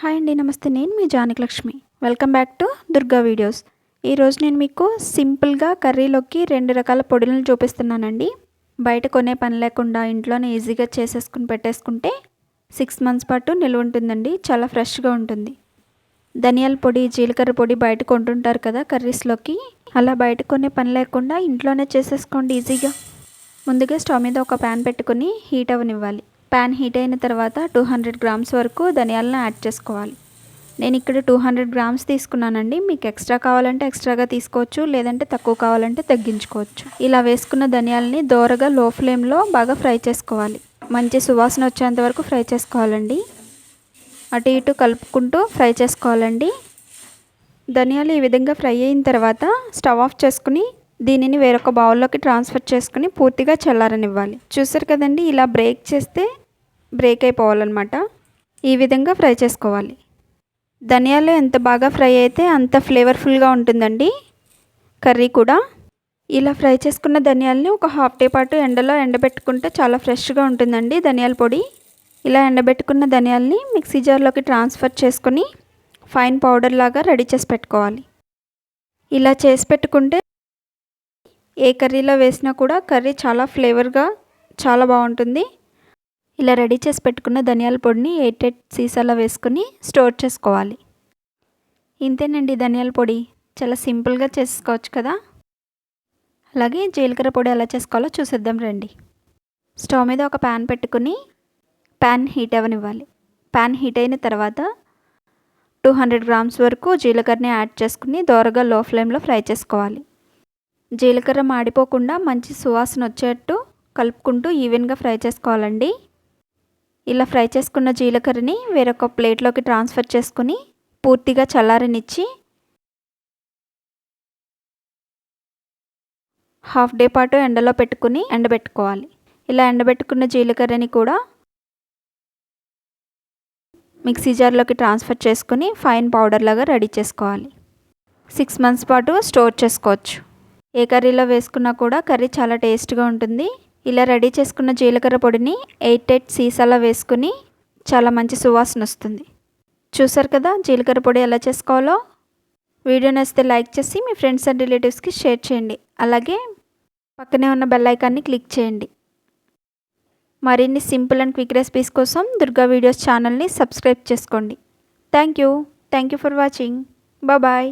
Hi అండి నమస్తే. నేను మీ Janakalakshmi welcome back to Durga videos ఈరోజు నేను మీకు సింపుల్గా కర్రీలోకి రెండు రకాల పొడులను చూపిస్తున్నానండి. బయట కొనే పని లేకుండా ఇంట్లోనే ఈజీగా చేసేసుకుని పెట్టేసుకుంటే సిక్స్ మంత్స్ పాటు నిల్వ ఉంటుందండి. చాలా ఫ్రెష్గా ఉంటుంది. ధనియాల పొడి జీలకర్ర పొడి బయట కొంటుంటారు కదా కర్రీస్లోకి. అలా బయట కొనే పని లేకుండా ఇంట్లోనే చేసేసుకోండి ఈజీగా ముందుగా స్టవ్ మీద ఒక ప్యాన్ పెట్టుకుని హీట్ అవ్వనివ్వాలి ప్యాన్ హీట్ అయిన తర్వాత టూ హండ్రెడ్ గ్రామ్స్ వరకు ధనియాలను యాడ్ చేసుకోవాలి. నేను ఇక్కడ టూ హండ్రెడ్ గ్రామ్స్ తీసుకున్నానండి. మీకు ఎక్స్ట్రా కావాలంటే ఎక్స్ట్రాగా తీసుకోవచ్చు లేదంటే తక్కువ కావాలంటే తగ్గించుకోవచ్చు. ఇలా వేసుకున్న ధనియాలని దోరగా లో ఫ్లేమ్లో బాగా ఫ్రై చేసుకోవాలి. మంచి సువాసన వచ్చేంత వరకు ఫ్రై చేసుకోవాలండి. అటు ఇటు కలుపుకుంటూ ఫ్రై చేసుకోవాలండి. ధనియాలు ఈ విధంగా ఫ్రై అయిన తర్వాత స్టవ్ ఆఫ్ చేసుకుని దీనిని వేరొక బౌల్లోకి ట్రాన్స్ఫర్ చేసుకుని పూర్తిగా చల్లారనివ్వాలి. చూసారు కదండి ఇలా బ్రేక్ చేస్తే బ్రేక్ అయిపోవాలన్నమాట. ఈ విధంగా ఫ్రై చేసుకోవాలి. ధనియాలు ఎంత బాగా ఫ్రై అయితే అంత ఫ్లేవర్ఫుల్గా ఉంటుందండి. కర్రీ కూడా. ఇలా ఫ్రై చేసుకున్న ధనియాలని ఒక హాఫ్ డే పాటు ఎండలో ఎండబెట్టుకుంటే చాలా ఫ్రెష్గా ఉంటుందండి ధనియాల పొడి. ఇలా ఎండబెట్టుకున్న ధనియాలని మిక్సీ జార్లోకి ట్రాన్స్ఫర్ చేసుకొని ఫైన్ పౌడర్ లాగా రెడీ చేసి పెట్టుకోవాలి. ఇలా చేసి పెట్టుకుంటే ఏ కర్రీలో వేసినా కూడా కర్రీ చాలా ఫ్లేవర్గా చాలా బాగుంటుంది. ఇలా రెడీ చేసి పెట్టుకున్న ధనియాల పొడిని ఎయిట్ ఎయిట్ సీసాలో వేసుకుని స్టోర్ చేసుకోవాలి. ఇంతేనండి ధనియాల పొడి. చాలా సింపుల్గా చేసుకోవచ్చు కదా? అలాగే జీలకర్ర పొడి ఎలా చేసుకోవాలో చూసేద్దాం రండి. స్టవ్ మీద ఒక ప్యాన్ పెట్టుకుని ప్యాన్ హీట్ అవ్వనివ్వాలి. ప్యాన్ హీట్ అయిన తర్వాత టూ హండ్రెడ్ గ్రామ్స్ వరకు జీలకర్రని యాడ్ చేసుకుని దోరగా లో ఫ్లేమ్లో ఫ్రై చేసుకోవాలి. జీలకర్ర మాడిపోకుండా మంచి సువాసన వచ్చేట్టు కలుపుకుంటూ ఈవెన్గా ఫ్రై చేసుకోవాలండి. ఇలా ఫ్రై చేసుకున్న జీలకర్రని వేరొక ప్లేట్లోకి ట్రాన్స్ఫర్ చేసుకుని పూర్తిగా చల్లారనిచ్చి హాఫ్ డే పాటు ఎండలో పెట్టుకుని ఎండబెట్టుకోవాలి. ఇలా ఎండబెట్టుకున్న జీలకర్రని కూడా మిక్సీ జార్లోకి ట్రాన్స్ఫర్ చేసుకుని ఫైన్ పౌడర్ లాగా రెడీ చేసుకోవాలి. సిక్స్ మంత్స్ పాటు స్టోర్ చేసుకోవచ్చు. ఏ కర్రీలో వేసుకున్నా కూడా కర్రీ చాలా టేస్ట్గా ఉంటుంది. ఇలా రెడీ చేసుకున్న జీలకర్ర పొడిని ఎయిట్ ఎయిట్ సీసాలో వేసుకుని చాలా మంచి సువాసన వస్తుంది. చూసారు కదా జీలకర్ర పొడి ఎలా చేసుకోవాలో? వీడియో నచ్చితే లైక్ చేసి మీ ఫ్రెండ్స్ అండ్ రిలేటివ్స్కి షేర్ చేయండి. అలాగే పక్కనే ఉన్న బెల్ ఐకాన్ని క్లిక్ చేయండి. మరిన్ని సింపుల్ అండ్ క్విక్ రెసిపీస్ కోసం దుర్గా వీడియోస్ ఛానల్ని సబ్స్క్రైబ్ చేసుకోండి. Thank you. Thank you for watching. Bye.